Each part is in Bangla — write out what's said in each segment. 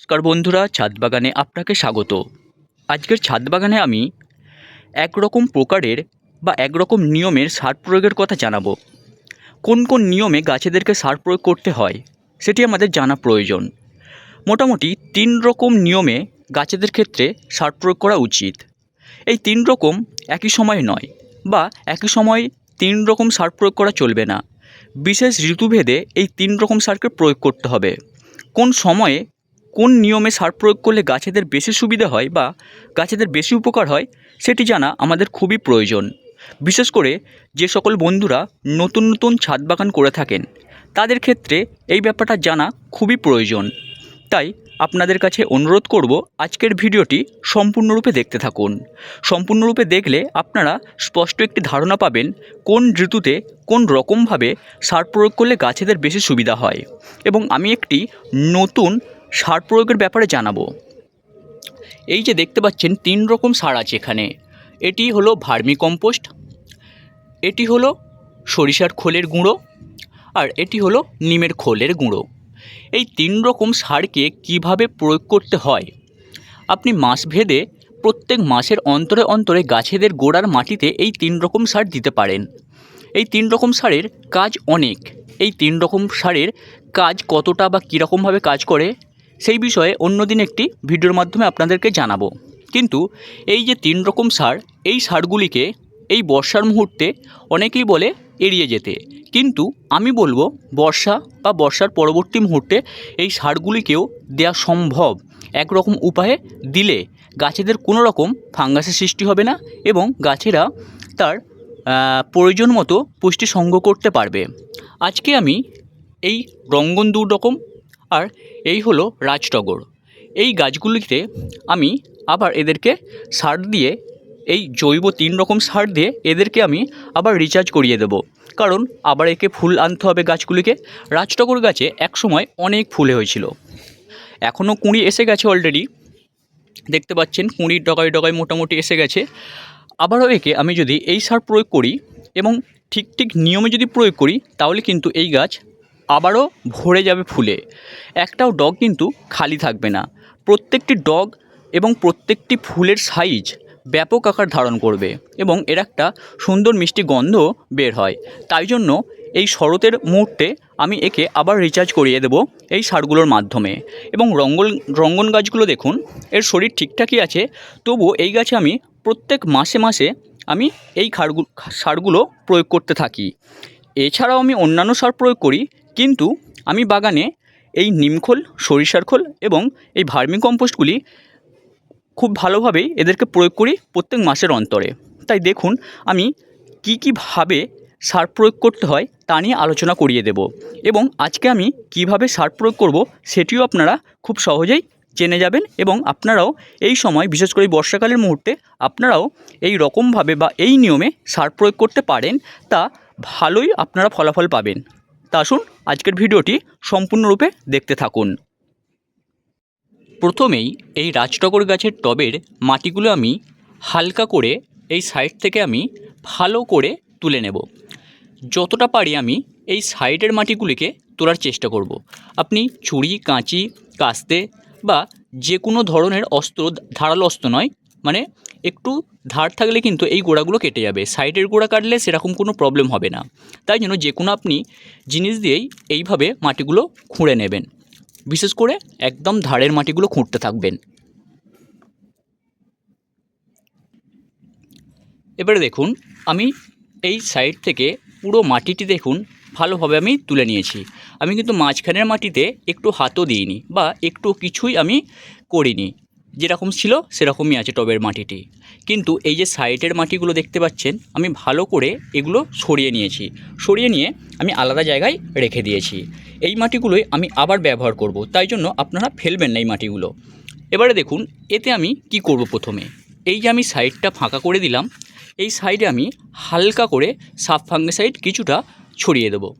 নমস্কার বন্ধুরা ছাদ বাগানে আপনাকে স্বাগত। আজকের ছাদ বাগানে আমি একরকম প্রকারের বা একরকম নিয়মের সার প্রয়োগের কথা জানাব। কোন কোন নিয়মে গাছেদেরকে সার প্রয়োগ করতে হয়, সেটি আমাদের জানা প্রয়োজন। মোটামুটি তিন রকম নিয়মে গাছেদের ক্ষেত্রে সার প্রয়োগ করা উচিত। এই তিন রকম একই সময় নয় বা একই সময় তিন রকম সার প্রয়োগ করা চলবে না। বিশেষ ঋতুভেদে এই তিন রকম সারকে প্রয়োগ করতে হবে। কোন সময়ে কোন নিয়মে সার প্রয়োগ করলে গাছেদের বেশি সুবিধা হয় বা গাছেদের বেশি উপকার হয়, সেটি জানা আমাদের খুবই প্রয়োজন। বিশেষ করে যে সকল বন্ধুরা নতুন নতুন ছাদ বাগান করে থাকেন, তাদের ক্ষেত্রে এই ব্যাপারটা জানা খুবই প্রয়োজন। তাই আপনাদের কাছে অনুরোধ করব আজকের ভিডিওটি সম্পূর্ণরূপে দেখতে থাকুন। সম্পূর্ণরূপে দেখলে আপনারা স্পষ্ট একটি ধারণা পাবেন কোন ঋতুতে কোন রকমভাবে সার প্রয়োগ করলে গাছেদের বেশি সুবিধা হয়। এবং আমি একটি নতুন সার প্রয়োগের ব্যাপারে জানাব। এই যে দেখতে পাচ্ছেন, তিন রকম সার আছে এখানে। এটি হলো ভার্মি কম্পোস্ট, এটি হলো সরিষার খোলের গুঁড়ো, আর এটি হলো নিমের খোলের গুঁড়ো। এই তিন রকম সারকে কীভাবে প্রয়োগ করতে হয়? আপনি মাস ভেদে প্রত্যেক মাসের অন্তরে অন্তরে গাছেদের গোড়ার মাটিতে এই তিন রকম সার দিতে পারেন। এই তিন রকম সারের কাজ অনেক। এই তিন রকম সারের কাজ কতটা বা কীরকমভাবে কাজ করে? সেই বিষয়ে অন্যদিন একটি ভিডিওর মাধ্যমে আপনাদেরকে জানাব। কিন্তু এই যে তিন রকম সার, এই সারগুলিকে এই বর্ষার মুহূর্তে অনেকেই বলে এড়িয়ে যেতে। কিন্তু আমি বলব, বর্ষা বা বর্ষার পরবর্তী মুহূর্তে এই সারগুলিকেও দেওয়া সম্ভব। একরকম উপায়ে দিলে গাছেদের কোনো রকম ফাঙ্গাসের সৃষ্টি হবে না এবং গাছেরা তার প্রয়োজন মতো পুষ্টি সংগ্রহ করতে পারবে। আজকে আমি এই রঙ্গন দু রকম আর এই হলো রাজটগর। এই গাছগুলিতে আমি আবার এদেরকে সার দিয়ে, এই জৈব তিন রকম সার দিয়ে এদেরকে আমি আবার রিচার্জ করিয়ে দেব। কারণ আবার একে ফুল আনতে হবে গাছগুলিকে। রাজটগর গাছে একসময় অনেক ফুলে হয়েছিল। এখনও কুঁড়ি এসে গেছে অলরেডি দেখতে পাচ্ছেন, কুঁড়ির ডগায় ডগায় মোটামুটি এসে গেছে। আবারও একে আমি যদি এই সার প্রয়োগ করি এবং ঠিক ঠিক নিয়মে যদি প্রয়োগ করি, তাহলে কিন্তু এই গাছ আবারও ভরে যাবে ফুলে। একটাও ডগ কিন্তু খালি থাকবে না। প্রত্যেকটি ডগ এবং প্রত্যেকটি ফুলের সাইজ ব্যাপক আকার ধারণ করবে এবং এর একটা সুন্দর মিষ্টি গন্ধ বের হয়। তাই জন্য এই শরতের মুহূর্তে আমি একে আবার রিচার্জ করিয়ে দেব এই সারগুলোর মাধ্যমে। এবং রঙ্গন রঙ্গন গাছগুলো দেখুন, এর শরীর ঠিকঠাকই আছে, তবুও এই গাছে আমি প্রত্যেক মাসে মাসে আমি এই খারগুলো সারগুলো প্রয়োগ করতে থাকি। এছাড়াও আমি অন্যান্য সার প্রয়োগ করি কিন্তু আমি বাগানে এই নিমখোল সরিষার খোল এবং এই ভার্মি কম্পোস্টগুলি খুব ভালোভাবেই এদেরকে প্রয়োগ করি প্রত্যেক মাসের অন্তরে। তাই দেখুন, আমি কী কীভাবে সার প্রয়োগ করতে হয় তা নিয়ে আলোচনা করিয়ে দেব এবং আজকে আমি কীভাবে সার প্রয়োগ করব সেটিও আপনারা খুব সহজেই জেনে যাবেন এবং আপনারাও এই সময়, বিশেষ করে বর্ষাকালের মুহূর্তে, আপনারাও এই রকমভাবে বা এই নিয়মে সার প্রয়োগ করতে পারেন তা ভালোই আপনারা ফলাফল পাবেন। তা আসুন আজকের ভিডিওটি সম্পূর্ণরূপে দেখতে থাকুন প্রথমেই এই রাজটগর গাছের টবের মাটিগুলো আমি হালকা করে এই সাইড থেকে আমি ভালো করে তুলে নেব যতটা পারি আমি এই সাইডের মাটিগুলিকে তোলার চেষ্টা করব। আপনি ছুরি, কাঁচি, কাস্তে বা যে কোনো ধরনের অস্ত্র, ধারালো অস্ত্র নয় মানে একটু ধার থাকলে কিন্তু এই গোড়াগুলো কেটে যাবে। সাইডের গোড়া কাটলে সেরকম কোনো প্রবলেম হবে না। তাই জন্য যে কোনো আপনি জিনিস দিয়েই এইভাবে মাটিগুলো খুঁড়ে নেবেন। বিশেষ করে একদম ধারের মাটিগুলো খুঁড়তে থাকবেন। এবারে দেখুন, আমি এই সাইড থেকে পুরো মাটিটি দেখুন, ভালোভাবে আমি তুলে নিয়েছি। আমি কিন্তু মাঝখানের মাটিতে একটু হাতও দিইনি বা একটু কিছুই আমি করিনি। যেরকম ছিল, সেরকমই আছে টবের মাটিটি। কিন্তু এই যে সাইডের মাটিগুলো দেখতে পাচ্ছেন, আমি ভালো করে এগুলো সরিয়ে নিয়েছি। সরিয়ে নিয়ে আমি আলাদা জায়গায় রেখে দিয়েছি। এই মাটিগুলোই আমি আবার ব্যবহার করব। তাই জন্য আপনারা ফেলবেন না এই মাটিগুলো। এবারে দেখুন, এতে আমি কি করব প্রথমে? এই যে আমি সাইডটা ফাঁকা করে দিলাম, এই সাইডে আমি হালকা করে সাফ ফাঙ্গিসাইড কিছুটা ছড়িয়ে দেবো।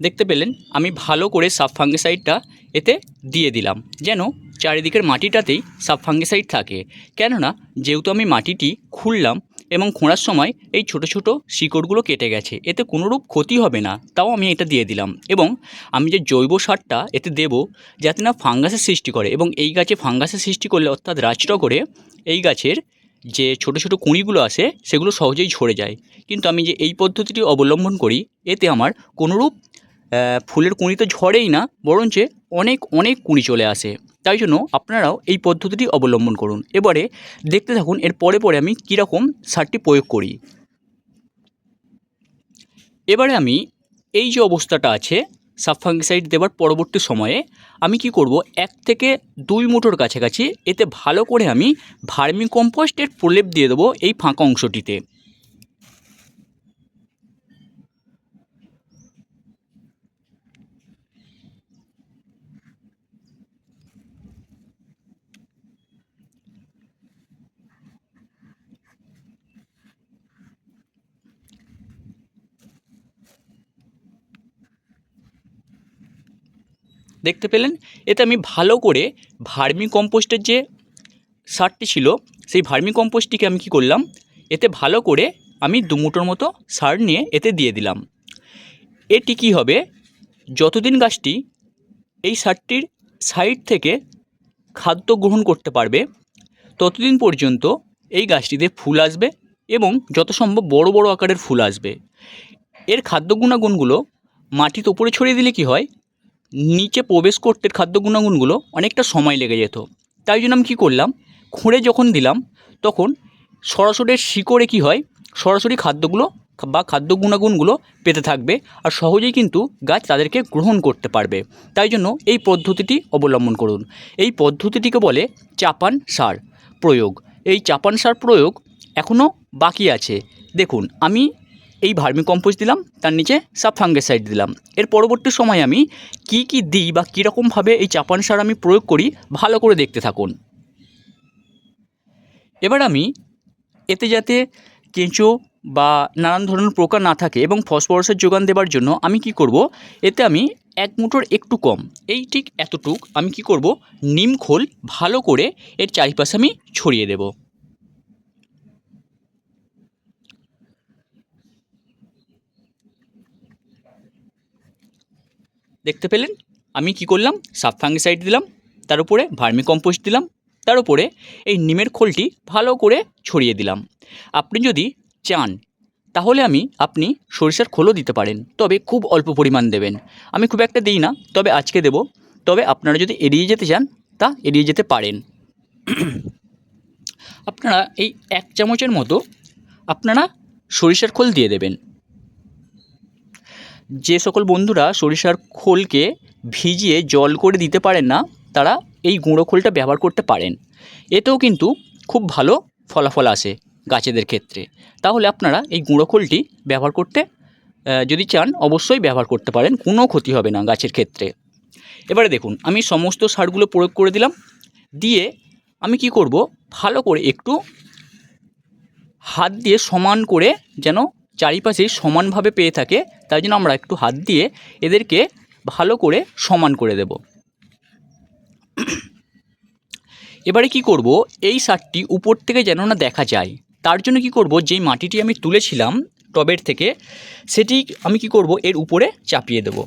দেখতে পেলেন, আমি ভালো করে সাব ফাঙ্গিসাইডটা এতে দিয়ে দিলাম। যেন চারিদিকের মাটিটাতেই সাব ফাঙ্গিসাইড থাকে। কেননা, যেহেতু আমি মাটিটি খুললাম এবং খোঁড়ার সময় এই ছোট ছোট শিকড়গুলো কেটে গেছে, এতে কোনোরূপ ক্ষতি হবে না, তাও আমি এটা দিয়ে দিলাম। এবং আমি যে জৈব সারটা এতে দেব, যাতে না ফাঙ্গাসের সৃষ্টি করে এবং এই গাছে ফাঙ্গাসের সৃষ্টি করলে অর্থাৎ রাচটা করে এই গাছের যে ছোট ছোট কুঁড়িগুলো আসে, সেগুলো সহজেই ঝরে যায়। কিন্তু আমি যে এই পদ্ধতিটি অবলম্বন করি, এতে আমার কোনোরূপ ফুলের কুঁড়ি তো ঝরেই না, বরঞ্চ অনেক অনেক কুঁড়ি চলে আসে। তাই জন্য আপনারাও এই পদ্ধতিটি অবলম্বন করুন। এবারে দেখতে থাকুন, এর পরে পরে আমি কীরকম সারটি প্রয়োগ করি। এবারে আমি এই যে অবস্থাটা আছে সাবফাঙ্গিসাইড দেওয়ার পরবর্তী সময়ে আমি কি করব, এক থেকে দুই মুঠোর কাছাকাছি এতে ভালো করে আমি ভার্মি কম্পোস্টের প্রলেপ দিয়ে দেবো এই ফাঁকা অংশটিতে। দেখতে পেলেন? এতে আমি ভালো করে ভার্মি কম্পোস্টের যে সারটি ছিল, সেই ভার্মি কম্পোস্টটিকে আমি কি করলাম? এতে ভালো করে আমি দু মুঠোর মতো সার নিয়ে এতে দিয়ে দিলাম। এটি কি হবে? যতদিন গাছটি এই সারটির সাইড থেকে খাদ্য গ্রহণ করতে পারবে, ততদিন পর্যন্ত এই গাছটিতে ফুল আসবে এবং যত সম্ভব বড় বড় আকারের ফুল আসবে। এর খাদ্য গুণাগুণগুলো মাটির উপরে ছড়িয়ে দিলে কি হয়? নিচে প্রবেশ করতে খাদ্য গুণাগুণগুলো অনেকটা সময় লেগে যেত। তাই জন্য আমি কী করলাম, খুঁড়ে যখন দিলাম, তখন সরাসরি শিকড়ে কি হয়, সরাসরি খাদ্যগুলো বা খাদ্য গুণাগুণগুলো পেতে থাকবে আর সহজেই কিন্তু গাছ তাদেরকে গ্রহণ করতে পারবে। তাই জন্য এই পদ্ধতিটি অবলম্বন করুন। এই পদ্ধতিটিকে বলে চাপান সার প্রয়োগ। এই চাপান সার প্রয়োগ এখনও বাকি আছে। দেখুন, আমি এই ভার্মি কম্পোস্ট দিলাম, তার নিচে সাব ফাঙ্গেসাইড দিলাম। এর পরবর্তী সময় আমি কি কি দিই বা কীরকমভাবে এই চাপান সার আমি প্রয়োগ করি, ভালো করে দেখতে থাকুন। এবার আমি এতে যাতে কেঁচো বা নানান ধরনের পোকা না থাকে এবং ফসফরাসের যোগান দেওয়ার জন্য আমি কি করব, এতে আমি এক মুঠোর একটু কম, এই ঠিক এতটুক আমি কি করব, নিম খোল ভালো করে এর চারিপাশে আমি ছড়িয়ে দেব। দেখতে পেলেন? আমি কি করলাম? সাব ফাঙ্গিসাইড দিলাম, তার উপরে ভার্মি কম্পোস্ট দিলাম, তার উপরে এই নিমের খোলটি ভালো করে ছড়িয়ে দিলাম। আপনি যদি চান, তাহলে আমি, আপনি সরিষার খোলও দিতে পারেন, তবে খুব অল্প পরিমাণ দেবেন। আমি খুব একটা দিই না, তবে আজকে দেব। তবে আপনারা যদি এড়িয়ে যেতে চান, তা এড়িয়ে যেতে পারেন। আপনারা এই এক চামচের মতো আপনারা সরিষার খোল দিয়ে দেবেন। যে সকল বন্ধুরা সরিষার খোলকে ভিজিয়ে জল করে দিতে পারেন না, তারা এই গুঁড়ো খোলটা ব্যবহার করতে পারেন। এতেও কিন্তু খুব ভালো ফলাফল আসে গাছেদের ক্ষেত্রে। তাহলে আপনারা এই গুঁড়ো খোলটি ব্যবহার করতে যদি চান অবশ্যই ব্যবহার করতে পারেন, কোনো ক্ষতি হবে না গাছের ক্ষেত্রে। এবারে দেখুন, আমি সমস্ত সারগুলো প্রয়োগ করে দিলাম। দিয়ে আমি কি করব? ভালো করে একটু হাত দিয়ে সমান করে যেন চারিপাশে সমানভাবে পেয়ে থাকে, তাই জন্য আমরা একটু হাত দিয়ে এদেরকে ভালো করে সমান করে দেব। এবারে কি করব? এই সারটি উপর থেকে যেন না দেখা যায়। তার জন্য কি করব? যেই মাটিটি আমি তুলেছিলাম টবের থেকে, সেটি আমি কি করব? এর উপরে চাপিয়ে দেব।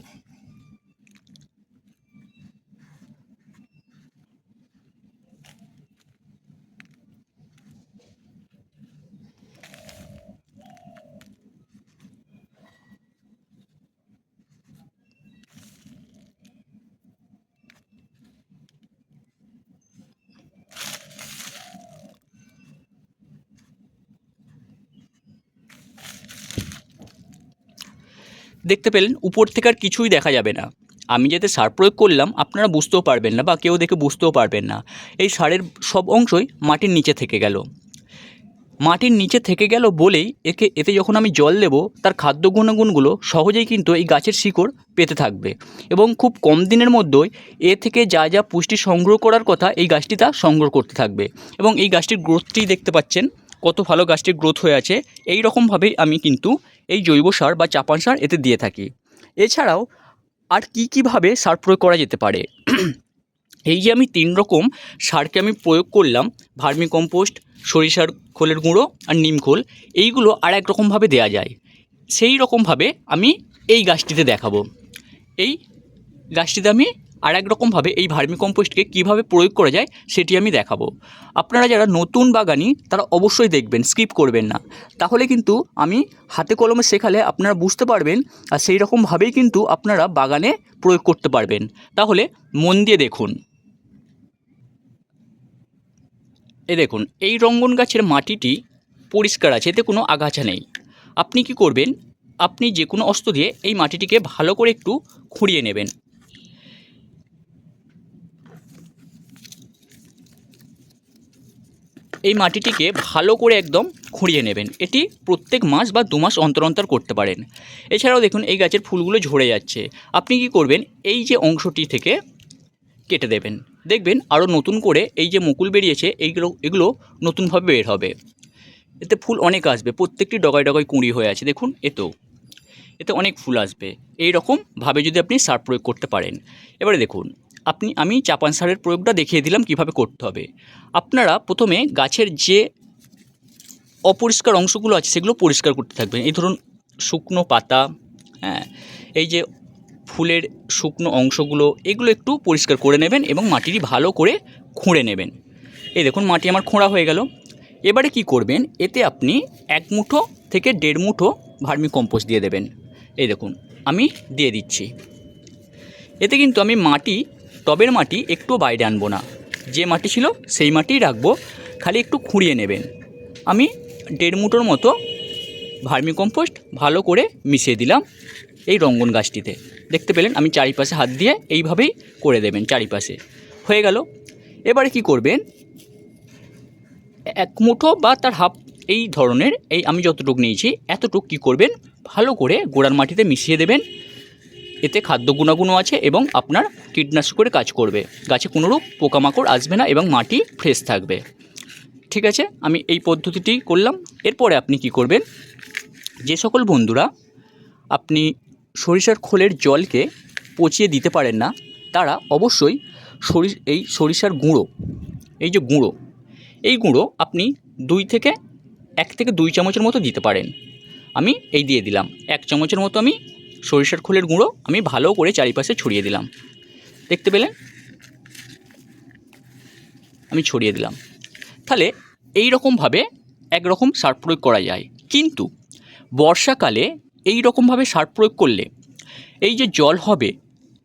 দেখতে পেলেন, উপর থেকে আর কিছুই দেখা যাবে না। আমি যাতে সার প্রয়োগ করলাম, আপনারা বুঝতেও পারবেন না বা কেউ দেখে বুঝতেও পারবেন না। এই সারের সব অংশই মাটির নিচে থেকে গেল। মাটির নিচে থেকে গেল বলেই একে, এতে যখন আমি জল দেব, তার খাদ্য গুণাগুণগুলো সহজেই কিন্তু এই গাছের শিকড় পেতে থাকবে। এবং খুব কম দিনের মধ্যেই এ থেকে যা যা পুষ্টি সংগ্রহ করার কথা এই গাছটি তা সংগ্রহ করতে থাকবে। এবং এই গাছটির গ্রোথটি দেখতে পাচ্ছেন, কত ভালো গাছটির গ্রোথ হয়ে আছে। এই রকমভাবেই আমি কিন্তু এই জৈব সার বা চাপান সার এতে দিয়ে থাকি। এছাড়াও আর কী কীভাবে সার প্রয়োগ করা যেতে পারে? এই যে আমি তিন রকম সারকে আমি প্রয়োগ করলাম, ভার্মি কম্পোস্ট, সরিষার খোলের গুঁড়ো আর নিম খোল, এইগুলো আর এক রকমভাবে দেওয়া যায়। সেই রকমভাবে আমি এই গাছটিতে দেখাবো। এই গাছটিতে আমি আর এক রকমভাবে এই ভার্মি কম্পোস্টকে কীভাবে প্রয়োগ করা যায় সেটি আমি দেখাবো। আপনারা যারা নতুন বাগানি, তারা অবশ্যই দেখবেন, স্কিপ করবেন না। তাহলে কিন্তু আমি হাতে কলমে শেখালে আপনারা বুঝতে পারবেন আর সেই রকমভাবেই কিন্তু আপনারা বাগানে প্রয়োগ করতে পারবেন। তাহলে মন দিয়ে দেখুন। এ দেখুন, এই রঙ্গন গাছের মাটিটি পরিষ্কার আছে, এতে কোনো আগাছা নেই। আপনি কি করবেন? আপনি যে কোনো অস্ত্র দিয়ে এই মাটিটিকে ভালো করে একটু খুঁড়িয়ে নেবেন। এই মাটিটিকে ভালো করে একদম খুঁড়িয়ে নেবেন। এটি প্রত্যেক মাস বা দু মাস অন্তর অন্তর করতে পারেন। এছাড়াও দেখুন, এই গাছের ফুলগুলো ঝরে যাচ্ছে। আপনি কি করবেন? এই যে অংশটি থেকে কেটে দেবেন। দেখবেন আরও নতুন করে এই যে মুকুল বেরিয়েছে, এইগুলো, এগুলো নতুনভাবে বের হবে। এতে ফুল অনেক আসবে। প্রত্যেকটি ডগায় ডগায় কুঁড়ি হয়ে আছে। দেখুন এতেও এতে অনেক ফুল আসবে। এই রকমভাবে যদি আপনি সার প্রয়োগ করতে পারেন। এবারে দেখুন আপনি, আমি চাপান সারের প্রয়োগটা দেখিয়ে দিলাম কীভাবে করতে হবে। আপনারা প্রথমে গাছের যে অপরিষ্কার অংশগুলো আছে সেগুলো পরিষ্কার করতে থাকবেন। এই ধরুন শুকনো পাতা হ্যাঁ এই যে ফুলের শুকনো অংশগুলো, এগুলো একটু পরিষ্কার করে নেবেন এবং মাটিটি ভালো করে খুঁড়ে নেবেন। এই দেখুন, মাটি আমার খোঁড়া হয়ে গেল। এবারে কি করবেন, এতে আপনি এক মুঠো থেকে দেড় মুঠো ভার্মি কম্পোস্ট দিয়ে দেবেন। এই দেখুন, আমি দিয়ে দিচ্ছি। এতে কিন্তু আমি মাটি টবের মাটি একটু বাইরে আনব না। যে মাটি ছিল সেই মাটিই রাখব। খালি একটু খুঁড়িয়ে নেবেন। আমি দেড় মুঠোর মতো ভার্মি কম্পোস্ট ভালো করে মিশিয়ে দিলাম এই রঙ্গন গাছটিতে। দেখতে পেলেন, আমি চারিপাশে হাত দিয়ে এইভাবেই করে দেবেন চারিপাশে। হয়ে গেল। এবারে কি করবেন? এক মুঠো বা তার হাফ এই ধরনের, এই আমি যতটুকু নিয়েছি, এতটুকু কী করবেন? ভালো করে গোড়ার মাটিতে মিশিয়ে দেবেন। এতে খাদ্য গুণাগুণও আছে এবং আপনার কীটনাশকের কাজ করবে। গাছে কোনোরূপ পোকামাকড় আসবে না এবং মাটি ফ্রেশ থাকবে। ঠিক আছে? আমি এই পদ্ধতিটি করলাম। এরপরে আপনি কি করবেন? যে সকল বন্ধুরা আপনি সরিষার খোলের জলকে পচিয়ে দিতে পারেন না, তারা অবশ্যই সরি, এই সরিষার গুঁড়ো, এই যে গুঁড়ো, এই গুঁড়ো আপনি দুই থেকে, এক থেকে দুই চামচের মতো দিতে পারেন। আমি এই দিয়ে দিলাম। এক চামচের মতো আমি সরিষার খোলের গুঁড়ো আমি ভালো করে চারিপাশে ছড়িয়ে দিলাম। দেখতে পেলেন? আমি ছড়িয়ে দিলাম। তাহলে এই রকমভাবে একরকম সার প্রয়োগ করা যায়। কিন্তু বর্ষাকালে এই রকমভাবে সার প্রয়োগ করলে এই যে জল হবে,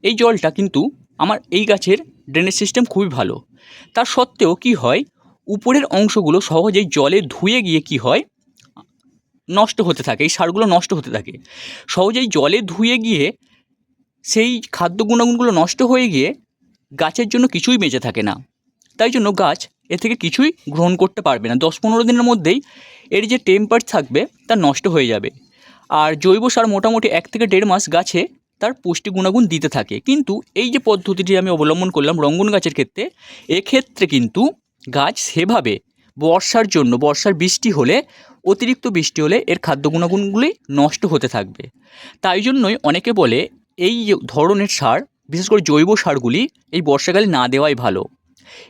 এই জলটা কিন্তু আমার এই গাছের ড্রেনেজ সিস্টেম খুবই ভালো। তার সত্ত্বেও কি হয়, উপরের অংশগুলো সহজেই জলে ধুয়ে গিয়ে কি হয় নষ্ট হতে থাকে, এই সারগুলো নষ্ট হতে থাকে। সহজেই জলে ধুয়ে গিয়ে সেই খাদ্য গুণাগুণগুলো নষ্ট হয়ে গিয়ে গাছের জন্য কিছুই বেঁচে থাকে না। তাই জন্য গাছ এ থেকে কিছুই গ্রহণ করতে পারবে না। দশ পনেরো দিনের মধ্যেই এর যে টেম্পার থাকবে তা নষ্ট হয়ে যাবে। আর জৈব সার মোটামুটি এক থেকে দেড় মাস গাছে তার পুষ্টি গুণাগুণ দিতে থাকে। কিন্তু এই যে পদ্ধতিটি আমি অবলম্বন করলাম রঙ্গন গাছের ক্ষেত্রে, এক্ষেত্রে কিন্তু গাছ সেভাবে বর্ষার জন্য, বর্ষার বৃষ্টি হলে, অতিরিক্ত বৃষ্টি হলে এর খাদ্য গুণাগুণগুলি নষ্ট হতে থাকবে। তাই জন্যই অনেকে বলে, এই ধরনের সার, বিশেষ করে জৈব সারগুলি এই বর্ষাকালে না দেওয়াই ভালো।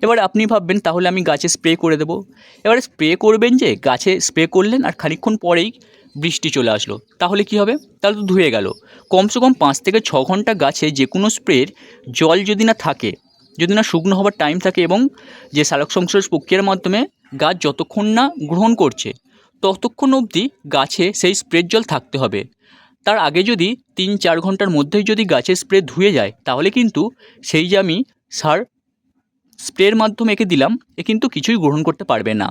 এবার আপনি ভাববেন, তাহলে আমি গাছে স্প্রে করে দেবো। এবারে স্প্রে করবেন যে, গাছে স্প্রে করলেন আর খানিকক্ষণ পরেই বৃষ্টি চলে আসলো। তাহলে কি হবে? তাহলে তো ধুয়ে গেল। কমসে কম পাঁচ থেকে ছ ঘণ্টা গাছে যে কোনো স্প্রের জল যদি না থাকে, যদি না শুকনো হবার টাইম থাকে এবং যে সালোক সংশ্লেষ প্রক্রিয়ার মাধ্যমে গাছ যতক্ষণ না গ্রহণ করছে, ততক্ষণ অবধি গাছে সেই স্প্রের জল থাকতে হবে। তার আগে যদি তিন চার ঘণ্টার মধ্যেই যদি গাছের স্প্রে ধুয়ে যায়, তাহলে কিন্তু সেই যে আমি সার স্প্রের মাধ্যমে একে দিলাম, এ কিন্তু কিছুই গ্রহণ করতে পারবে না।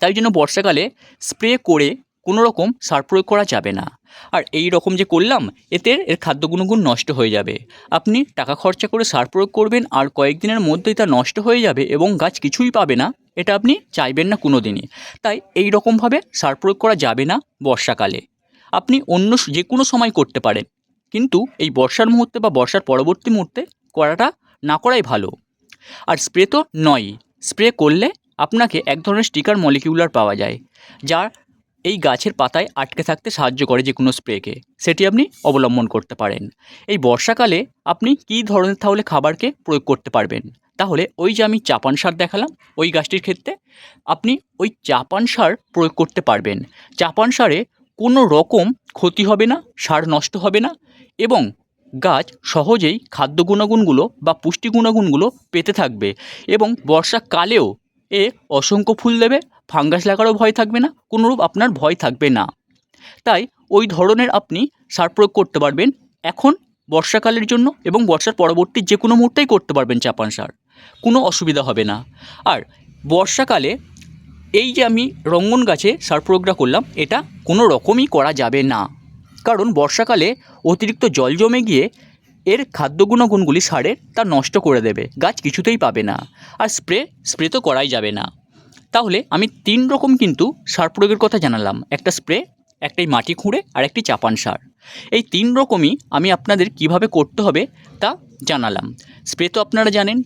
তাই জন্য বর্ষাকালে স্প্রে করে কোনো রকম সার প্রয়োগ করা যাবে না। আর এই রকম যে করলাম, এতে এর খাদ্য গুণগুণ নষ্ট হয়ে যাবে। আপনি টাকা খরচা করে সার প্রয়োগ করবেন, আর কয়েকদিনের মধ্যেই তা নষ্ট হয়ে যাবে এবং গাছ কিছুই পাবে না। এটা আপনি চাইবেন না কোনো দিনই তাই এই রকমভাবে সার প্রয়োগ করা যাবে না বর্ষাকালে। আপনি অন্য যে কোনো সময় করতে পারেন। কিন্তু এই বর্ষার মুহূর্তে বা বর্ষার পরবর্তী মুহূর্তে করাটা না করাই ভালো। আর স্প্রে তো নয়ই। স্প্রে করলে আপনাকে এক ধরনের স্টিকার মলিকিউলার পাওয়া যায় যার এই গাছের পাতায় আটকে থাকতে সাহায্য করে যে কোনো স্প্রেকে। সেটি আপনি অবলম্বন করতে পারেন। এই বর্ষাকালে আপনি কী ধরনের তাহলে খাবারকে প্রয়োগ করতে পারবেন? তাহলে ওই যে আমি চাপান সার দেখালাম, ওই গাছটির ক্ষেত্রে আপনি ওই চাপান সার প্রয়োগ করতে পারবেন। চাপান সারে কোনো রকম ক্ষতি হবে না, সার নষ্ট হবে না এবং গাছ সহজেই খাদ্য গুণাগুণগুলো বা পুষ্টি গুণাগুণগুলো পেতে থাকবে এবং বর্ষাকালেও এ অসংখ্য ফুল দেবে, ফাঙ্গাস লাগারও ভয় থাকবে না, কোনোরূপ আপনার ভয় থাকবে না। তাই ওই ধরনের আপনি সার প্রয়োগ করতে পারবেন এখন বর্ষাকালের জন্য এবং বর্ষার পরবর্তী যে কোনো মুহূর্তেই করতে পারবেন চাপান সার। কোনো অসুবিধা হবে না। আর বর্ষাকালে এই যে আমি রঙ্গন গাছে সার প্রয়োগটা করলাম, এটা কোনো রকমই করা যাবে না। কারণ বর্ষাকালে অতিরিক্ত জল জমে গিয়ে এর খাদ্য গুণাগুণগুলি সারের তা নষ্ট করে দেবে। গাছ কিছুতেই পাবে না। আর স্প্রে স্প্রে তো করাই যাবে না। তাহলে আমি তিন রকম কিন্তু সার প্রয়োগের কথা জানালাম। একটা স্প্রে, একটাই মাটি খুঁড়ে, আর একটি চাপান সার। এই তিন রকমই আমি আপনাদের কীভাবে করতে হবে তা জানালাম। স্প্রে তো আপনারা জানেন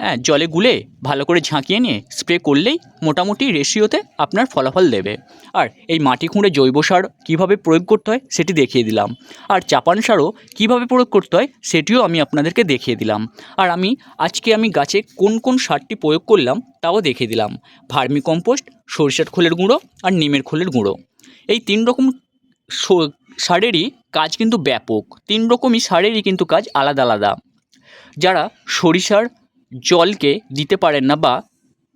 হ্যাঁ জলে গুলে ভালো করে ঝাঁকিয়ে নিয়ে স্প্রে করলেই মোটামুটি রেশিওতে আপনার ফলাফল দেবে। আর এই মাটি খুঁড়ে জৈব সার কীভাবে প্রয়োগ করতে হয় সেটি দেখিয়ে দিলাম। আর চাপান সারও কীভাবে প্রয়োগ করতে হয় সেটিও আমি আপনাদেরকে দেখিয়ে দিলাম। আর আমি আজকে আমি গাছে কোন কোন সারটি প্রয়োগ করলাম তাও দেখিয়ে দিলাম। ভার্মি কম্পোস্ট সরিষার খোলের গুঁড়ো আর নিমের খোলের গুঁড়ো। এই তিন রকম সারেরই কাজ কিন্তু ব্যাপক। তিন রকমই সারেরই কিন্তু কাজ আলাদা আলাদা। যারা সরিষার জলকে দিতে পারেন না বা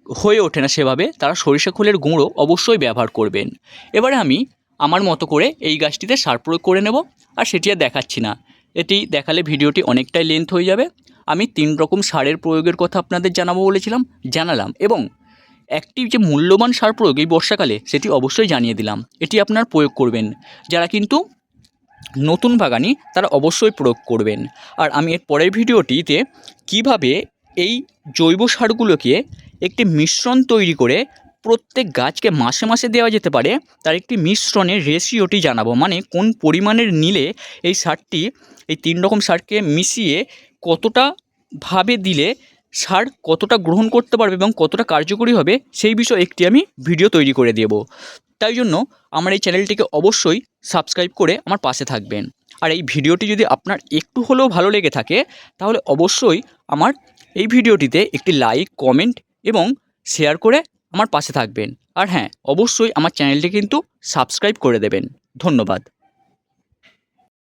হয়ে ওঠে না সেভাবে, তারা সরিষা খোলের গুঁড়ো অবশ্যই ব্যবহার করবেন। এবারে আমি আমার মতো করে এই গাছটিতে সার প্রয়োগ করে নেব, আর সেটি আর দেখাচ্ছি না। এটি দেখালে ভিডিওটি অনেকটাই লেন্থ হয়ে যাবে। আমি তিন রকম সারের প্রয়োগের কথা আপনাদের জানাব বলেছিলাম, জানালাম এবং একটি যে মূল্যবান সার প্রয়োগ এই বর্ষাকালে, সেটি অবশ্যই জানিয়ে দিলাম। এটি আপনার প্রয়োগ করবেন। যারা কিন্তু নতুন বাগানি, তারা অবশ্যই প্রয়োগ করবেন। আর আমি এর পরের ভিডিওটিতে কীভাবে এই জৈব সারগুলোকে একটি মিশ্রণ তৈরি করে প্রত্যেক গাছকে মাসে মাসে দেওয়া যেতে পারে। তার একটি মিশ্রণের রেশিওটি জানাব। মানে কোন পরিমাণের নিলে এই সারটি, এই তিন রকম সারকে মিশিয়ে কতটা ভাবে দিলে সার কতটা গ্রহণ করতে পারবে এবং কতটা কার্যকরী হবে, সেই বিষয়ে একটি আমি ভিডিও তৈরি করে দেব। তাই জন্য আমার এই চ্যানেলটিকে অবশ্যই সাবস্ক্রাইব করে আমার পাশে থাকবেন। আর এই ভিডিওটি যদি আপনার একটু হলেও ভালো লেগে থাকে, তাহলে অবশ্যই আমার এই ভিডিওটিতে একটি লাইক কমেন্ট এবং শেয়ার করে আমার পাশে থাকবেন। আর হ্যাঁ অবশ্যই আমার চ্যানেলটি কিন্তু সাবস্ক্রাইব করে দেবেন। ধন্যবাদ।